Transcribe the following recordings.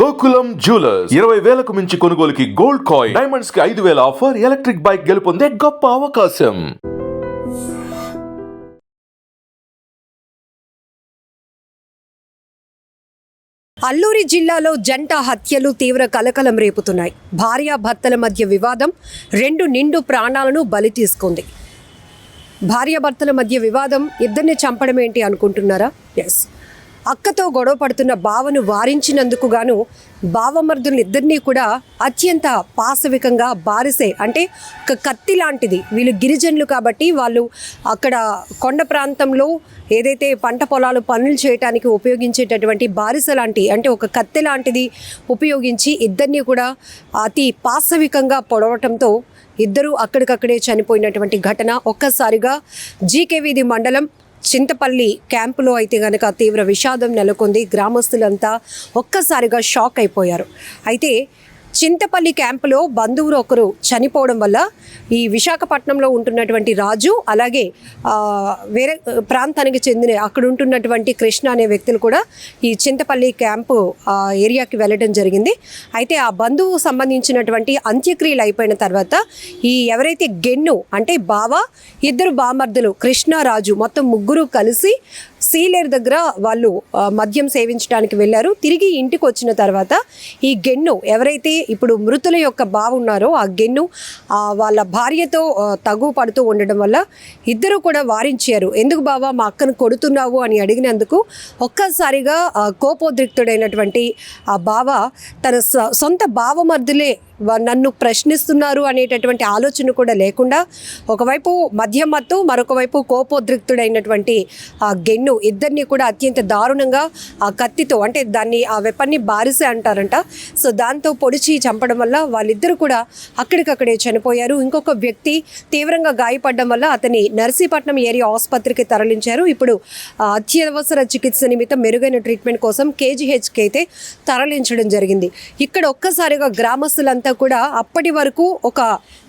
Gokulam jewellers. ఇరవై వేలకు మించి కొనుగోలుకి గోల్డ్ కాయిన్. డైమండ్స్కి ఐదు వేల ఆఫర్ ఎలక్ట్రిక్ బైక్ గెలుపొందే గొప్ప అవకాశం. అల్లూరి జిల్లాలో జంట హత్యలు తీవ్ర కలకలం రేపుతున్నాయి. భార్యాభర్తల మధ్య వివాదం రెండు నిండు ప్రాణాలను బలి తీసుకుంది. భార్యాభర్తల మధ్య వివాదం ఇద్దరిని చంపడం ఏంటి అనుకుంటున్నారా? ఎస్ అక్కతో గొడవ పడుతున్న బావను వారించినందుకు గాను బావమర్దులిద్దరినీ కూడా అత్యంత పాశవికంగా బారిసే అంటే ఒక కత్తి లాంటిది. వీళ్ళు గిరిజనులు కాబట్టి వాళ్ళు అక్కడ కొండ ప్రాంతంలో ఏదైతే పంట పొలాలు పనులు చేయడానికి ఉపయోగించేటటువంటి బారిస లాంటి అంటే ఒక కత్తి లాంటిది ఉపయోగించి ఇద్దరిని కూడా అతి పాశవికంగా పొడవటంతో ఇద్దరు అక్కడికక్కడే చనిపోయినటువంటి ఘటన. ఒక్కసారిగా జీకేవీధి మండలం చింతపల్లి క్యాంపులో అయితే గనక తీవ్ర విషాదం నెలకొంది. గ్రామస్తులంతా ఒక్కసారిగా షాక్ అయిపోయారు. అయితే చింతపల్లి క్యాంపులో బంధువులు ఒకరు చనిపోవడం వల్ల ఈ విశాఖపట్నంలో ఉంటున్నటువంటి రాజు అలాగే వేరే ప్రాంతానికి చెందిన అక్కడ ఉంటున్నటువంటి కృష్ణ అనే వ్యక్తులు కూడా ఈ చింతపల్లి క్యాంపు ఏరియాకి వెళ్ళడం జరిగింది. అయితే ఆ బంధువు సంబంధించినటువంటి అంత్యక్రియలు అయిపోయిన తర్వాత ఈ ఎవరైతే గెన్ను అంటే బావ ఇద్దరు బామర్దులు కృష్ణ రాజు మొత్తం ముగ్గురు కలిసి సీలేరు దగ్గర వాళ్ళు మద్యం సేవించడానికి వెళ్ళారు. తిరిగి ఇంటికి వచ్చిన తర్వాత ఈ గెన్ను ఎవరైతే ఇప్పుడు మృతుల యొక్క బావ ఉన్నారో ఆ గెన్ను వాళ్ళ భార్యతో తగు పడుతూ ఉండడం వల్ల ఇద్దరు కూడా వారించారు. ఎందుకు బావా మా అక్కను కొడుతున్నావు? అని అడిగినందుకు ఒక్కసారిగా కోపోద్రిక్తుడైనటువంటి ఆ బావ తన సొంత బావమర్దులే నన్ను ప్రశ్నిస్తున్నారు అనేటటువంటి ఆలోచన కూడా లేకుండా ఒకవైపు మధ్యమత్తు మరొక వైపు కోపోద్రిక్తుడైనటువంటి ఆ గెన్ను ఇద్దరిని కూడా అత్యంత దారుణంగా ఆ కత్తితో అంటే దాన్ని ఆ వెపన్ని బారిసే అంటారంట. సో దాంతో పొడిచి చంపడం వల్ల వాళ్ళిద్దరు కూడా అక్కడికక్కడే చనిపోయారు. ఇంకొక వ్యక్తి తీవ్రంగా గాయపడడం వల్ల అతని నర్సీపట్నం ఏరియా ఆసుపత్రికి తరలించారు. ఇప్పుడు అత్యవసర చికిత్స నిమిత్తం మెరుగైన ట్రీట్మెంట్ కోసం కేజీహెచ్కి అయితే తరలించడం జరిగింది. ఇక్కడ ఒక్కసారిగా గ్రామస్తులంతా కూడా అప్పటి వరకు ఒక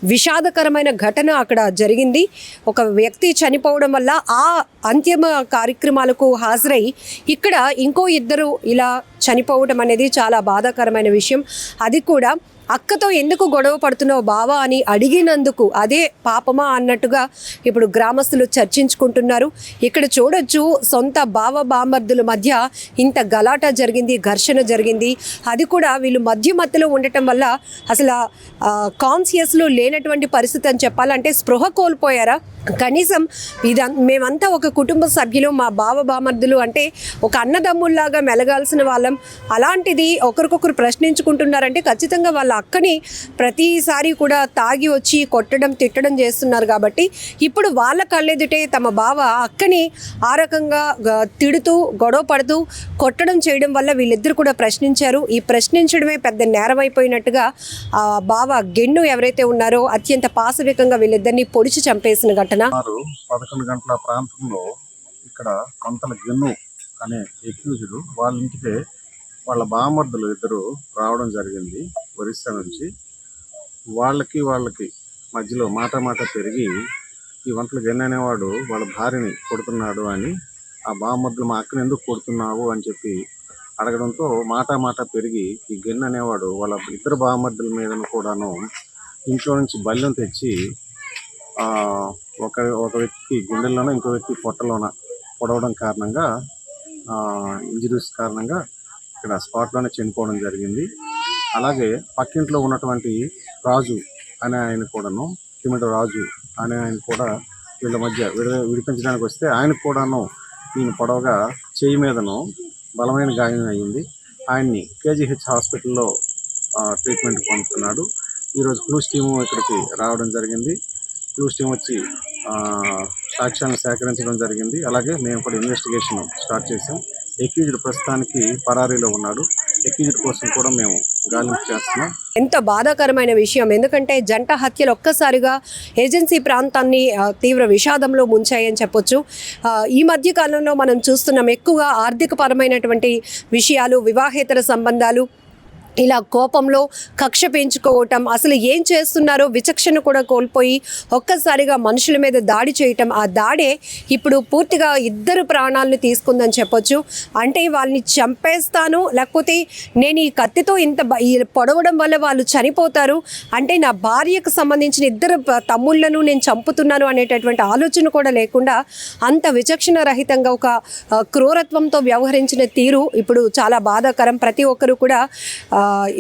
విషాదకరమైన ఘటన అక్కడ జరిగింది. ఒక వ్యక్తి చనిపోవడం వల్ల ఆ అంతిమ కార్యక్రమాలకు హాజరై ఇక్కడ ఇంకో ఇద్దరు ఇలా చనిపోవడం అనేది చాలా బాధాకరమైన విషయం. అది కూడా అక్కతో ఎందుకు గొడవ పడుతున్నావు బావా అని అడిగినందుకు అదే పాపమా అన్నట్టుగా ఇప్పుడు గ్రామస్తులు చర్చించుకుంటున్నారు. ఇక్కడ చూడొచ్చు సొంత బావ బామర్దుల మధ్య ఇంత గలాట జరిగింది ఘర్షణ జరిగింది. అది కూడా వీళ్ళు మధ్య మధ్యలో ఉండటం వల్ల అసలు కాన్సియస్లో లేనటువంటి పరిస్థితి అని చెప్పాలంటే స్పృహ కోల్పోయారా? కనీసం ఇదం మేమంతా ఒక కుటుంబ సభ్యులు మా బావ బామర్దులు అంటే ఒక అన్నదమ్ముల్లాగా మెలగాల్సిన వాళ్ళం. అలాంటిది ఒకరికొకరు ప్రశ్నించుకుంటున్నారంటే ఖచ్చితంగా వాళ్ళ అక్కని ప్రతిసారి కూడా తాగి వచ్చి కొట్టడం తిట్టడం చేస్తున్నారు కాబట్టి ఇప్పుడు వాళ్ళ కళ్ళెదుటే తమ బావ అక్కని ఆ రకంగా తిడుతూ గొడవ పడుతూ కొట్టడం చేయడం వల్ల వీళ్ళిద్దరు కూడా ప్రశ్నించారు. ఈ ప్రశ్నించడమే పెద్ద నేరం అయిపోయినట్టుగా ఆ బావ గెన్ను ఎవరైతే ఉన్నారో అత్యంత పాశవికంగా వీళ్ళిద్దరిని పొడిచి చంపేసిన ఘటన. సుమారు పదకొండు గంటల ప్రాంతంలో ఇక్కడ కొంతల గిన్ను అనే ఎక్యూజుడు వాళ్ళ ఇంటికే వాళ్ళ బామర్దులు ఇద్దరు రావడం జరిగింది ఒరిస్సా నుంచి. వాళ్ళకి వాళ్ళకి మధ్యలో మాట మాట పెరిగి ఈ వంటలు గెన్ను అనేవాడు వాళ్ళ భార్యని కొడుతున్నాడు అని ఆ బామర్దులు మా అక్కని ఎందుకు కొడుతున్నావు? అని చెప్పి అడగడంతో మాట మాట పెరిగి ఈ గెన్ను అనేవాడు వాళ్ళ ఇద్దరు బామర్దుల మీద కూడాను ఇంట్లో నుంచి బల్లెం తెచ్చి ఒక ఒక వ్యక్తి గుండెల్లోనో ఇంకో వ్యక్తి పొట్టలోన పొడవడం కారణంగా ఇంజరీస్ కారణంగా ఇక్కడ స్పాట్లోనే చనిపోవడం జరిగింది. అలాగే పక్కింట్లో ఉన్నటువంటి రాజు అనే ఆయన కూడాను కిమిట రాజు అనే ఆయన కూడా వీళ్ళ మధ్య విడ విడిపించడానికి వస్తే ఆయనకు కూడాను ఈయన పొడవగా చేయి మీదను బలమైన గాయం అయ్యింది. ఆయన్ని కేజీహెచ్ హాస్పిటల్లో ట్రీట్మెంట్ పొందుతున్నాడు. ఈరోజు క్లూస్ టీము ఇక్కడికి రావడం జరిగింది. క్లూస్ టీం వచ్చి సాక్ష్యాలను సేకరించడం జరిగింది. అలాగే మేము కూడా ఇన్వెస్టిగేషన్ స్టార్ట్ చేసాం ఎక్యూజ్డ్ ప్రస్తుతానికి పరారీలో ఉన్నాడు. ఎక్యూజ్డ్ కోసం కూడా మేము గాలింపు చేస్తున్నాం. ఎంత బాధాకరమైన విషయం. ఎందుకంటే జంట హత్యలు ఒక్కసారిగా ఏజెన్సీ ప్రాంతాన్ని తీవ్ర విషాదంలో ముంచాయని చెప్పొచ్చు. ఈ మధ్య కాలంలో మనం చూస్తున్నాం ఎక్కువగా ఆర్థిక పరమైనటువంటి విషయాలు వివాహేతర సంబంధాలు ఇలా కోపంలో కక్ష పెంచుకోవటం అసలు ఏం చేస్తున్నారో విచక్షణ కూడా కోల్పోయి ఒక్కసారిగా మనుషుల మీద దాడి చేయటం ఆ దాడే ఇప్పుడు పూర్తిగా ఇద్దరు ప్రాణాలను తీసుకుందని చెప్పొచ్చు. అంటే వాళ్ళని చంపేస్తాను లేకపోతే నేను ఈ కత్తితో ఇంత పొడవడం వల్ల వాళ్ళు చనిపోతారు. అంటే నా భార్యకు సంబంధించిన ఇద్దరు తమ్ముళ్ళను నేను చంపుతున్నాను అనేటటువంటి ఆలోచన కూడా లేకుండా అంత విచక్షణ రహితంగా ఒక క్రూరత్వంతో వ్యవహరించిన తీరు ఇప్పుడు చాలా బాధాకరం. ప్రతి ఒక్కరు కూడా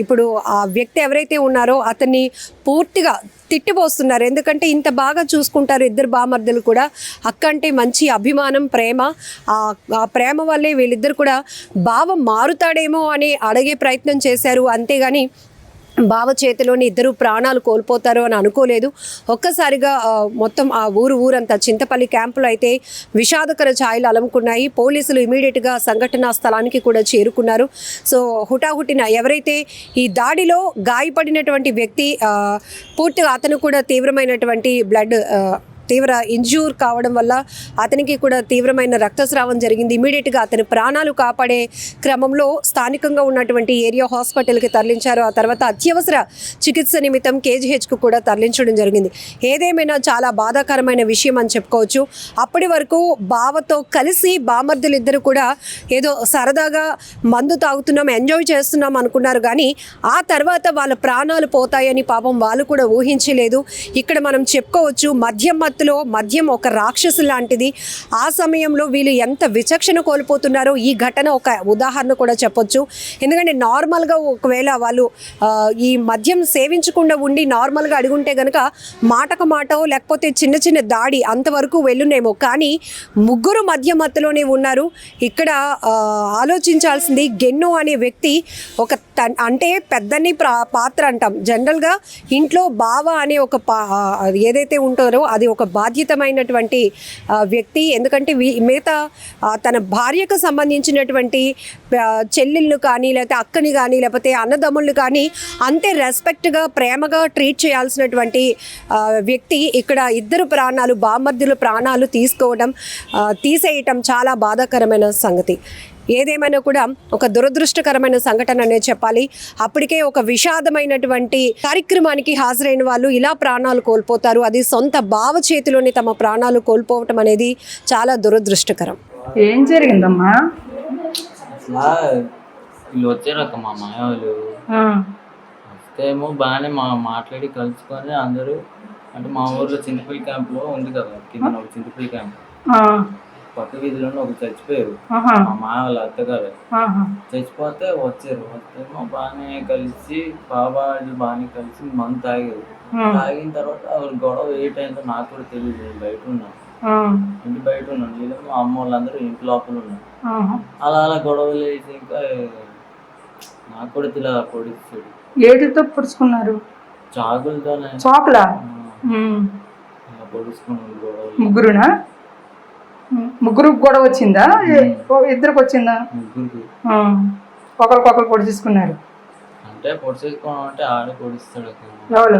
ఇప్పుడు ఆ వ్యక్తి ఎవరైతే ఉన్నారో అతన్ని పూర్తిగా తిట్టిపోస్తున్నారు. ఎందుకంటే ఇంత బాగా చూసుకుంటారు ఇద్దరు బామర్దులు కూడా. అక్క అంటే మంచి అభిమానం ప్రేమ. ఆ ప్రేమ వల్లే వీళ్ళిద్దరు కూడా భావం మారుతాడేమో అని అడిగే ప్రయత్నం చేశారు. అంతేగాని బావ చేతిలోని ఇద్దరు ప్రాణాలు కోల్పోతారు అని అనుకోలేదు. ఒక్కసారిగా మొత్తం ఆ ఊరు ఊరంతా చింతపల్లి క్యాంపులో అయితే విషాదకర ఛాయలు అలముకున్నాయి పోలీసులు ఇమీడియట్గా సంఘటనా స్థలానికి కూడా చేరుకున్నారు. సో హుటాహుటిన ఎవరైతే ఈ దాడిలో గాయపడినటువంటి వ్యక్తి పూర్తిగా అతను కూడా తీవ్రమైనటువంటి బ్లడ్ తీవ్ర ఇంజ్యూర్ కావడం వల్ల అతనికి కూడా తీవ్రమైన రక్తస్రావం జరిగింది. ఇమీడియట్గా అతని ప్రాణాలు కాపాడే క్రమంలో స్థానికంగా ఉన్నటువంటి ఏరియా హాస్పిటల్కి తరలించారు. ఆ తర్వాత అత్యవసర చికిత్స నిమిత్తం కేజీహెచ్కు కూడా తరలించడం జరిగింది. ఏదేమైనా చాలా బాధాకరమైన విషయం అని చెప్పుకోవచ్చు. అప్పటి వరకు బావతో కలిసి బామర్దులు ఇద్దరు కూడా ఏదో సరదాగా మందు తాగుతున్నాం ఎంజాయ్ చేస్తున్నాం అనుకున్నారు. కానీ ఆ తర్వాత వాళ్ళ ప్రాణాలు పోతాయని పాపం వాళ్ళు కూడా ఊహించలేదు. ఇక్కడ మనం చెప్పుకోవచ్చు మద్యం మత్తులో మద్యం ఒక రాక్షసు లాంటిది. ఆ సమయంలో వీళ్ళు ఎంత విచక్షణ కోల్పోతున్నారో ఈ ఘటన ఒక ఉదాహరణ కూడా చెప్పొచ్చు. ఎందుకంటే నార్మల్గా ఒకవేళ వాళ్ళు ఈ మద్యం సేవించకుండా ఉండి నార్మల్గా అడుగుంటే గనక మాటకు మాట లేకపోతే చిన్న చిన్న దాడి అంతవరకు వెళ్ళునేమో. కానీ ముగ్గురు మద్య మత్తులోనే ఉన్నారు. ఇక్కడ ఆలోచించాల్సింది గెన్నో అనే వ్యక్తి ఒక తన్ అంటే పెద్దని పాత్ర అంటాం. జనరల్గా ఇంట్లో బావ అనే ఒక పా ఏదైతే ఉంటారో అది ఒక బాధ్యతమైనటువంటి వ్యక్తి. ఎందుకంటే మిగతా తన భార్యకు సంబంధించినటువంటి చెల్లెళ్ళు కానీ లేకపోతే అక్కని కానీ లేకపోతే అన్నదమ్ముళ్ళు కానీ అంతే రెస్పెక్ట్గా ప్రేమగా ట్రీట్ చేయాల్సినటువంటి వ్యక్తి ఇక్కడ ఇద్దరు ప్రాణాలు బామర్దుల ప్రాణాలు తీసుకోవడం తీసేయటం చాలా బాధాకరమైన సంగతి. ఏదేమైనా కూడా ఒక దురదృష్టకరమైన సంఘటన అనే చెప్పాలి. అప్పటికే ఒక విషాదమైనటువంటి కార్యక్రమానికి హాజరైన వాళ్ళు ఇలా ప్రాణాలు కోల్పోతారు. అది సొంత బావ చేతిలోని తమ ప్రాణాలు కోల్పోవటం అనేది చాలా దురదృష్టకరం. ఏం జరిగిందమ్మా? వీళ్ళు వచ్చారు అక్క మా బాగానే మా మాట్లాడి కలుసుకొని అందరూ అంటే మా ఊర్లో చింతపల్లి క్యాంప్లో ఉంది కదా చింతపల్లి క్యాంప్. ఆ, పక్క వీధిలోనే ఒక చచ్చిపోయారు. మా వాళ్ళ అత్తగారు. చచ్చిపోతే వచ్చారు. వస్తేమో బాగానే కలిసి బాబా వాళ్ళు బాగానే కలిసి మందు తాగారు. తాగిన తర్వాత ఆవిడ గొడవ ఏ టైంతో నాకు కూడా తెలియదు. నేను బయట ఉన్నాను ఇంటి బయట ఉన్నాను. వీళ్ళు మా అమ్మ వాళ్ళందరూ ఇంటి లోపల ఉన్నారు. అలా అలా గొడవలు వేసి ఇంకా నాకు కూడా తెలియదు ఆ పొడిచాడు ఏటితో పొడుచుకున్నారు? చాకులతోనే. చాకులా? ఇలా పొడుచుకున్నాను గొడవలు. ముగ్గురునా? ముగ్గురు గొడవ వచ్చిందా? ఇద్దరికి వచ్చిందా? ఒకరికొకరు పొడిచేసుకున్నారు అంటే పొడిచేసుకోవడం అంటే ఆడ పొడిస్తాడు. ఎవరు?